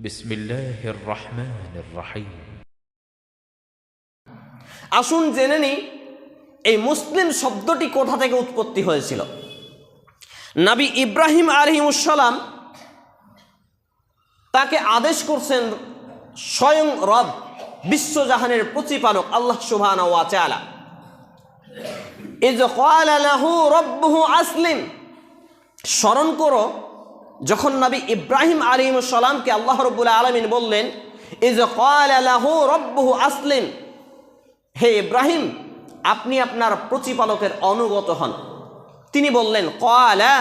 بسم الله الرحمن الرحيم আসুন জেনে নিই এই মুসলিম শব্দটি কোথা থেকে উৎপত্তি হয়েছিল নাবি ইব্রাহিম আলহিমুসালাম তাকে আদেশ করছেন স্বয়ং রব বিশ্বজাহানের প্রতিপালক আল্লাহ সুবহান ওয়া তাআলা ইজ ক্বালা লাহু রব্বুহু আসলিম স্মরণ করো যখন নবী ইব্রাহিম আলিমুসালামকে আল্লাহ রব্বুল আলমিন বললেন ইজ ক্বালা লাহু রব্বুহু আসলিম। হে ইব্রাহিম, আপনি আপনার প্রতিপালকের অনুগত হন। তিনি বললেন কয়ালা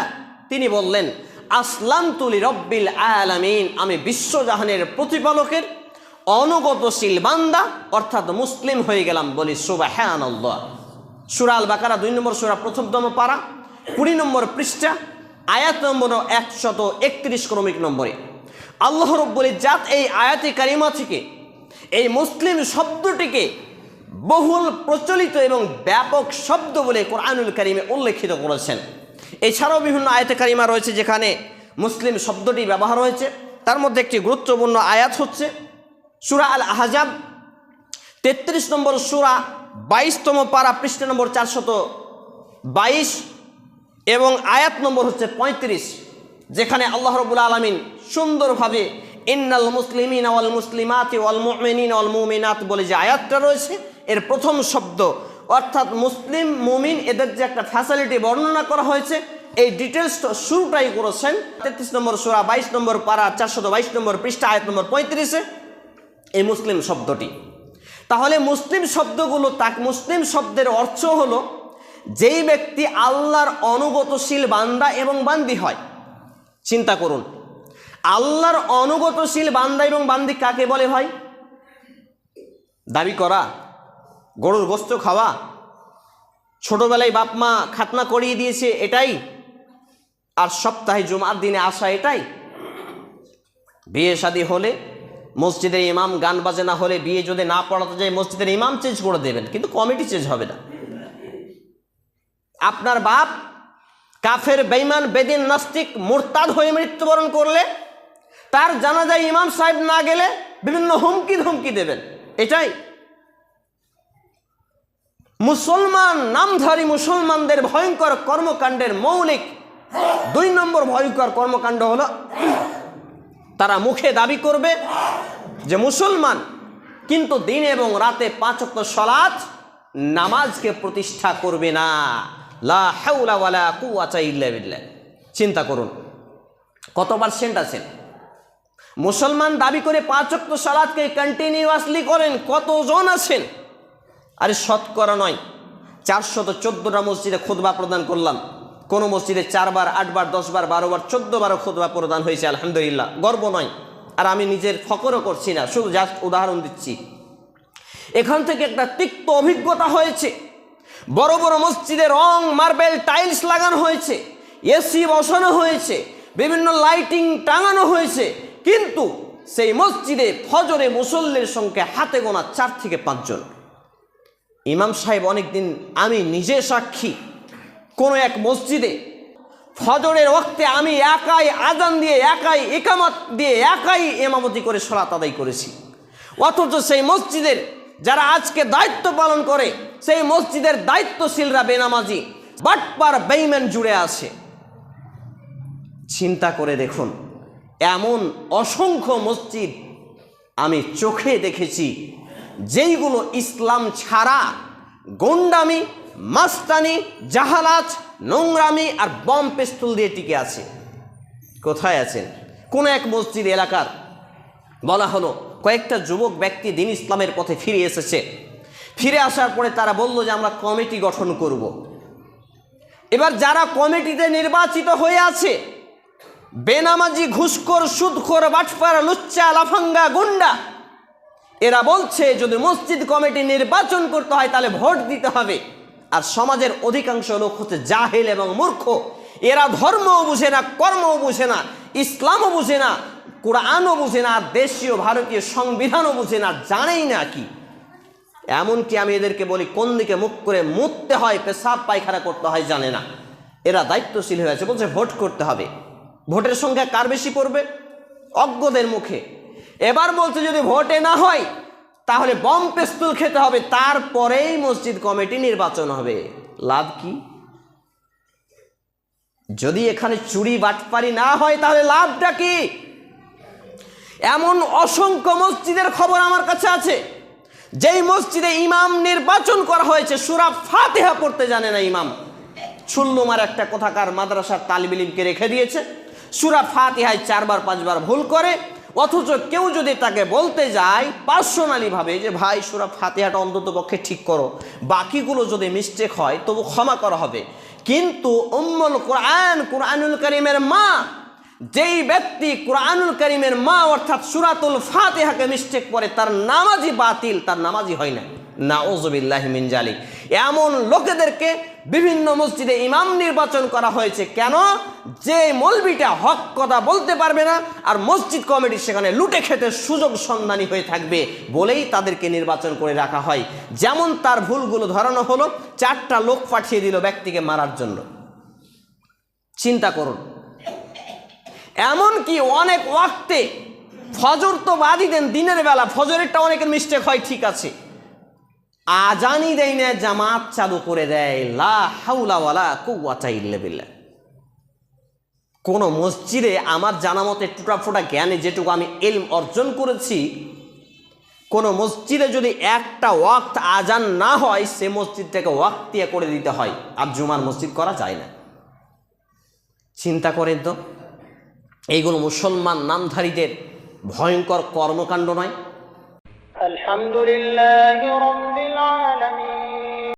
তিনি বললেন আসলাম তুলি রব্বিল আলামিন। আমি বিশ্বজাহানের প্রতিপালকের অনুগতশীল বান্দা, অর্থাৎ মুসলিম হয়ে গেলাম বলি সুবাহ সুরাল বাকারা দুই নম্বর সুরা প্রথমতম পারা, কুড়ি নম্বর পৃষ্ঠা আয়াত নম্বর একশত একত্রিশ ক্রমিক নম্বরে। আল্লাহ রব্বুল জাত এই আয়াতে কারিমা থেকে এই মুসলিম শব্দটিকে বহুল প্রচলিত এবং ব্যাপক শব্দ বলে কোরআনুল কারিমে উল্লেখিত করেছেন। এছাড়াও বিভিন্ন আয়াতে কারিমা রয়েছে যেখানে মুসলিম শব্দটি ব্যবহার হয়েছে। তার মধ্যে একটি গুরুত্বপূর্ণ আয়াত হচ্ছে সুরা আল আহাজাব তেত্রিশ নম্বর সুরা, বাইশতম পারা পৃষ্ঠ নম্বর চারশত বাইশ। এবং আয়াত নম্বর হচ্ছে পঁয়ত্রিশ, যেখানে আল্লাহ রবুল আলমিন সুন্দরভাবে ইন্নাল মুসলিমিন ওয়াল মুসলিমাত ওয়াল মুমিনিন ওয়াল মুমিনাত বলে যে আয়াতটা রয়েছে, এর প্রথম শব্দ, অর্থাৎ মুসলিম মুমিন এদের যে একটা ফ্যাসিলিটি বর্ণনা করা হয়েছে, এই ডিটেলসটা শুরুটাই করেছেন। তেত্রিশ নম্বর সুরা, বাইশ নম্বর পারা, চারশত বাইশ নম্বর পৃষ্ঠা, আয়াত নম্বর পঁয়ত্রিশে, এই মুসলিম শব্দটি। তাহলে মুসলিম শব্দগুলো তাক, মুসলিম শব্দের অর্থ হলো যেই ব্যক্তি আল্লাহর অনুগতশীল বান্দা এবং বান্দি হয়, চিন্তা করুন। আল্লাহর অনুগতশীল বান্দা এবং বান্দি কাকে বলে ভাই? দাবি করা, গরুর গোস্ত খাওয়া, ছোটবেলায় বাপ মা খাতনা করিয়ে দিয়েছে এটাই, আর সপ্তাহে জুমার দিনে আসা এটাই। বিয়ে শাদী হলে মসজিদের ইমাম গান বাজে না হলে বিয়ে যদি না পড়াতে যায়, মসজিদের ইমাম চেঞ্জ করে দেবেন, কিন্তু কমিটি চেঞ্জ হবে না। আপনার বাপ কাফের বেইমান বেদিন, নাস্তিক, মোরতাদ হয়ে মৃত্যুবরণ করলে তার জানাজায় ইমাম সাহেব না গেলে বিভিন্ন হুমকি ধমকি দেবেন। এটাই। মুসলমান, নামধারী মুসলমানদের ভয়ঙ্কর কর্মকাণ্ডের মৌলিক দুই নম্বর ভয়ঙ্কর কর্মকাণ্ড হলো, তারা মুখে দাবি করবে যে মুসলমান কিন্তু দিন এবং রাতে পাঁচক্ত সলাৎ নামাজকে প্রতিষ্ঠা করবে না। লা চিন্তা করুন কত পার্সেন্ট আছেন মুসলমান দাবি করে পাঁচক্ত সালাদকে কন্টিনিউয়াসলি করেন, কতজন আছেন? আরে শতকরা নয়, চারশত চোদ্দোটা মসজিদে খুদবা প্রদান করলাম। কোনো মসজিদে চারবার, আটবার, দশবার, বারোবার, চোদ্দোবারও খুদবা প্রদান হয়েছে, আলহামদুলিল্লাহ। গর্ব নয়, আর আমি নিজের ফকরও করছি না, শুধু জাস্ট উদাহরণ দিচ্ছি। এখান থেকে একটা তিক্ত অভিজ্ঞতা হয়েছে। বড় বড় মসজিদে রং, মার্বেল, টাইলস লাগানো হয়েছে, এসি বসানো হয়েছে, বিভিন্ন লাইটিং টাঙানো হয়েছে, কিন্তু সেই মসজিদে ফজরে মুসল্লির সংখ্যা হাতে গোনা চার থেকে পাঁচজন। ইমাম সাহেব অনেকদিন আমি নিজে সাক্ষী। কোনো এক মসজিদে ফজরের ওক্তে আমি একাই আজান দিয়ে, একাই একামাত দিয়ে, একাই এমামতি করে সলাত আদায় করেছি। অথচ সেই মসজিদের যারা আজকে দায়িত্ব পালন করে, সেই মসজিদের দায়িত্বশীলরা বেনামাজি, বাটপার বেইম্যান জুড়ে আছে। চিন্তা করে দেখুন, এমন অসংখ্য মসজিদ আমি চোখে দেখেছি, যেইগুলো ইসলাম ছাড়া গন্ডামি, মাস্তানি জাহালাজ নোংরামি আর বম পিস্তল দিয়ে টিকে আছে। কোথায় আছেন? কোন এক মসজিদ এলাকার, বলা হলো কয়েকটা যুবক ব্যক্তি দিন ইসলামের পথে ফিরে এসেছে। ফিরে আসার পরে তারা বলল যে, আমরা কমিটি গঠন করব। এবার যারা কমিটিতে নির্বাচিত হয়ে আছে, বেনামাজি ঘুষখোর, সুদখোর, বাটপার, লুচ্চা, লাফাঙ্গা, গুন্ডা, এরা বলছে, যদি মসজিদ কমিটি নির্বাচন করতে হয়, তাহলে ভোট দিতে হবে। আর সমাজের অধিকাংশ লোক হচ্ছে জাহেল এবং মূর্খ। এরা ধর্মও বুঝে না, কর্মও বুঝে না, ইসলামও বুঝে না কোরআনও বুঝে না, দেশীয়, ভারতীয় সংবিধানও বুঝে না, জানেই না কি। এমনকি আমি এদেরকে বলি, কোন দিকে মুখ করে মুততে হয়, পেশাব পায়খানা করতে হয় জানে না। এরা দায়িত্বশীল হয়ে আছে, বলছে ভোট করতে হবে। ভোটের সংখ্যা কার বেশি পড়বে? অজ্ঞদের মুখে। এবার বলছে, যদি ভোটে না হয়, তাহলে বম পেস্তুল খেতে হবে, তারপরেই মসজিদ কমিটি নির্বাচন হবে। লাভ কি? যদি এখানে চুরি, বাটপারি না হয়, তাহলে লাভটা কি? এমন অসংখ্য মসজিদের খবর আমার কাছে আছে। যেই মসজিদে ইমাম নির্বাচন করা হয়েছে, সুরা ফাতেহা পড়তে জানে না ইমাম। সুল্লুমার একটা কোথাকার মাদ্রাসার তালিবিলিমকে রেখে দিয়েছে। সুরা ফাতিহায় চারবার, পাঁচবার ভুল করে। অথচ কেউ যদি তাকে বলতে যায় পার্সোনালি ভাবে যে, ভাই, সুরা ফাতেহাটা অন্তত পক্ষে ঠিক করো। বাকিগুলো যদি মিস্টেক হয়, তবু ক্ষমা করা হবে। কিন্তু উম্মুল কোরআন, কোরআনুল করিমের মা যেই ব্যক্তি কোরআনুল করিমের মা অর্থাৎ সুরাতুল ফাতেহাকে মিস্টেক করে, তার নামাজি বাতিল, তার নামাজি হয় না না ওজবিল্লাহ মিনজালি এমন লোকেদেরকে বিভিন্ন মসজিদে ইমাম নির্বাচন করা হয়েছে। কেন? যে মলবিটা হক কথা বলতে পারবে না, আর মসজিদ কমিটি সেখানে লুটে খেতে সুযোগ সন্ধানী হয়ে থাকবে বলেই তাদেরকে নির্বাচন করে রাখা হয়। যেমন তার ভুলগুলো ধরানো হলো, চারটা লোক পাঠিয়ে দিল ব্যক্তিকে মারার জন্য। চিন্তা করুন। এমনকি অনেক ওয়াক্তে ফজর তো বাদই দেন, দিনের বেলা ফজরেরটা অনেকের মিস্টেক হয়, ঠিক আছে। আজানি দেয় না, জামাত চালু করে দেয়, লা হাউলা ওয়ালা কুওয়াতা ইল্লা বিল্লাহ। কোন মসজিদে আমার জানা মতে টুটাফোটা জ্ঞানে যেটুকু আমি এলম অর্জন করেছি, কোন মসজিদে যদি একটা ওয়াক্ত আজান না হয়, সে মসজিদটাকে ওয়াক্তিয়া করে দিতে হয়। আর জুমার মসজিদ করা যায় না। চিন্তা করেন তো। এইগুলো মুসলমান নামধারীদের ভয়ঙ্কর কর্মকাণ্ড নয়। আলহামদুলিল্লাহ